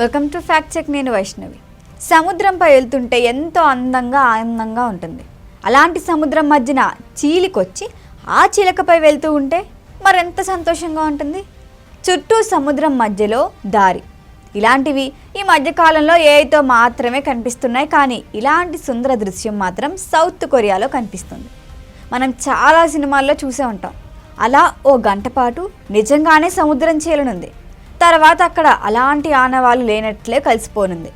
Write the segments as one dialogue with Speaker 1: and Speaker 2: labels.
Speaker 1: Welcome to fact check నేను వైష్ణవి. సముద్రంపై వెళ్తుంటే ఎంతో అందంగా ఆనందంగా ఉంటుంది. అలాంటి సముద్రం మధ్యన చీలికొచ్చి ఆ చీలకపై వెళ్తూ ఉంటే మరెంత సంతోషంగా ఉంటుంది? చుట్టూ సముద్రం మధ్యలో దారి. ఇలాంటివి ఈ మధ్యకాలంలో ఏఐతో మాత్రమే కనిపిస్తున్నాయి కానీ ఇలాంటి సుందర దృశ్యం మాత్రం సౌత్ కొరియాలో కనిపిస్తుంది. మనం చాలా సినిమాల్లో చూసే ఉంటాం. అలా ఓ గంట పాటు నిజంగానే సముద్రం చేలనుంది తర్వాత అక్కడ అలాంటి ఆనవాలు లేనట్లే కలిసిపోనుంది.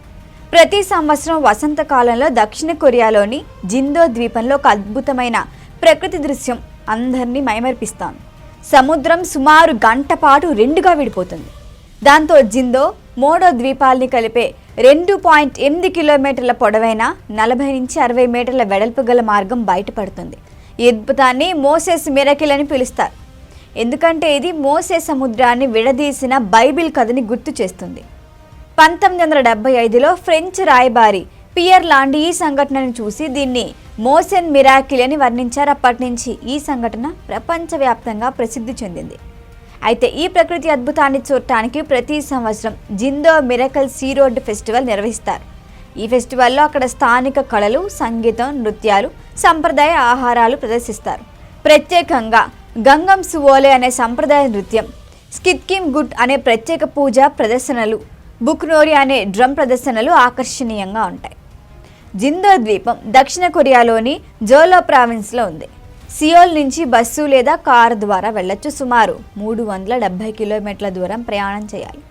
Speaker 1: ప్రతి సంవత్సరం వసంతకాలంలో దక్షిణ కొరియాలోని జిందో ద్వీపంలో ఒక అద్భుతమైన ప్రకృతి దృశ్యం అందరినీ మైమర్పిస్తాను సముద్రం సుమారు గంట పాటు రెండుగా విడిపోతుంది. దాంతో జిందో మోడో ద్వీపాల్ని కలిపే రెండు పాయింట్ ఎనిమిది కిలోమీటర్ల పొడవైన నలభై నుంచి అరవై మీటర్ల వెడల్పు గల మార్గం బయటపడుతుంది. ఈ అద్భుతాన్ని మోసెస్ మిరకిల్ అని పిలుస్తారు. ఎందుకంటే ఇది మోసే సముద్రాన్ని విడదీసిన బైబిల్ కథని గుర్తు చేస్తుంది. పంతొమ్మిది వందల డెబ్బై ఐదులో ఫ్రెంచ్ రాయబారి పియర్ లాండి ఈ సంఘటనను చూసి దీన్ని మోసెన్ మిరాకిల్ అని వర్ణించారు. అప్పటి నుంచి ఈ సంఘటన ప్రపంచవ్యాప్తంగా ప్రసిద్ధి చెందింది. అయితే ఈ ప్రకృతి అద్భుతాన్ని చూడటానికి ప్రతి సంవత్సరం Jindo miracle sea road festival నిర్వహిస్తారు. ఈ ఫెస్టివల్లో అక్కడ స్థానిక కళలు సంగీతం నృత్యాలు సంప్రదాయ ఆహారాలు ప్రదర్శిస్తారు. ప్రత్యేకంగా గంగం సువోలే అనే సంప్రదాయ నృత్యం స్కిత్కిమ్ గుడ్ అనే ప్రత్యేక పూజ ప్రదర్శనలు బుక్నోరి అనే డ్రమ్ ప్రదర్శనలు ఆకర్షణీయంగా ఉంటాయి. జిందో ద్వీపం దక్షిణ కొరియాలోని జోలో ప్రావిన్స్లో ఉంది. సియోల్ నుంచి బస్సు లేదా కారు ద్వారా వెళ్ళొచ్చు. సుమారు మూడు వందల డెబ్బై కిలోమీటర్ల దూరం ప్రయాణం చేయాలి.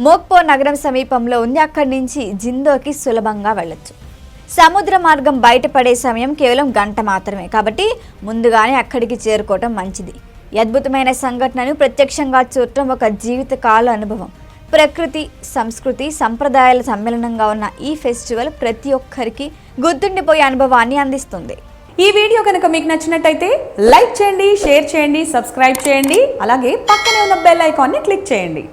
Speaker 1: మోక్పో నగరం సమీపంలో ఉంది. అక్కడి నుంచి జిందోకి సులభంగా వెళ్ళొచ్చు. సముద్ర మార్గం బయటపడే సమయం కేవలం గంట మాత్రమే. కాబట్టి ముందుగానే అక్కడికి చేరుకోవటం మంచిది. అద్భుతమైన సంఘటనను ప్రత్యక్షంగా చూడటం ఒక జీవితకాల అనుభవం. ప్రకృతి సంస్కృతి సంప్రదాయాల సమ్మేళనంగా ఉన్న ఈ ఫెస్టివల్ ప్రతి ఒక్కరికి గుర్తుండిపోయే అనుభవాన్ని అందిస్తుంది.
Speaker 2: ఈ వీడియో కనుక మీకు నచ్చినట్టయితే లైక్ చేయండి షేర్ చేయండి సబ్స్క్రైబ్ చేయండి అలాగే పక్కనే ఉన్న బెల్ ఐకాన్ని క్లిక్ చేయండి.